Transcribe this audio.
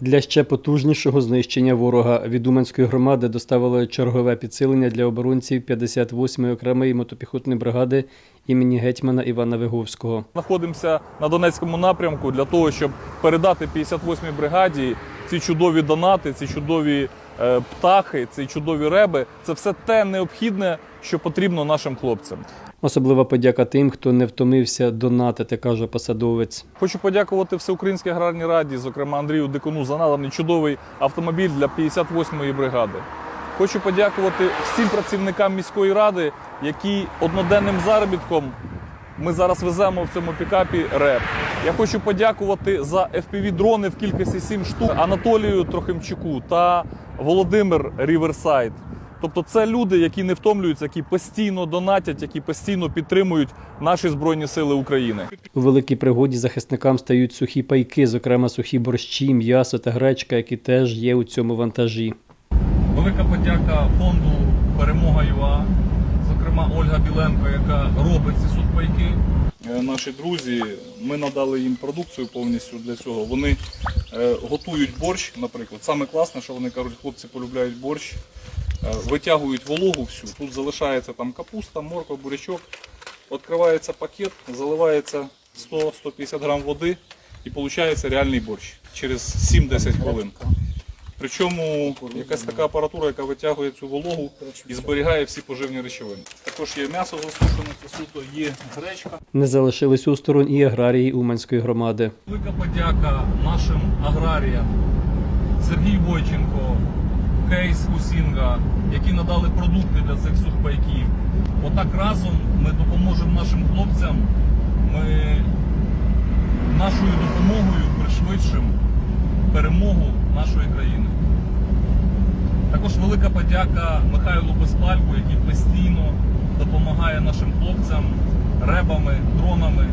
Для ще потужнішого знищення ворога від Уманської громади доставили чергове підсилення для оборонців 58-ї окремої мотопіхотної бригади імені гетьмана Івана Виговського. Знаходимося на Донецькому напрямку для того, щоб передати 58-й бригаді ці чудові донати, ці чудові е, птахи, ці чудові реби. Це все те необхідне, що потрібно нашим хлопцям. Особлива подяка тим, хто не втомився донатити, каже посадовець. Хочу подякувати Всеукраїнській аграрній раді, зокрема Андрію Дикуну, за наданий чудовий автомобіль для 58-ї бригади. Хочу подякувати всім працівникам міської ради, які одноденним заробітком ми зараз веземо в цьому пікапі РЕП. Я хочу подякувати за FPV-дрони в кількості 7 штук Анатолію Трохимчуку та Володимир Ріверсайд. Тобто це люди, які не втомлюються, які постійно донатять, які постійно підтримують наші Збройні Сили України. У великій пригоді захисникам стають сухі пайки, зокрема сухі борщі, м'ясо та гречка, які теж є у цьому вантажі. Велика подяка фонду Перемога ЮА, зокрема Ольга Біленко, яка робить ці сухпайки. Е, Наші друзі, ми надали їм продукцію повністю для цього. Вони е, готують борщ, наприклад. Саме класне, що вони кажуть, хлопці полюбляють борщ, Е, витягують вологу всю. Тут залишається там капуста, морква, бурячок. Відкривається пакет, заливається 100-150 грам води і виходить реальний борщ через 7-10 хвилин. Причому якась така апаратура, яка витягує цю вологу і зберігає всі поживні речовини. Також є м'ясо засушене, це суто, є гречка. Не залишились осторонь і аграрії Уманської громади. Велика подяка нашим аграріям Сергій Бойченко, Кейс Кусінга, які надали продукти для цих сухпайків. Отак разом ми допоможемо нашим хлопцям. Ми нашою допомогою пришвидшимо перемогу нашої країни. Також велика подяка Михайлу Безпальку, який постійно допомагає нашим хлопцям ребами, дронами.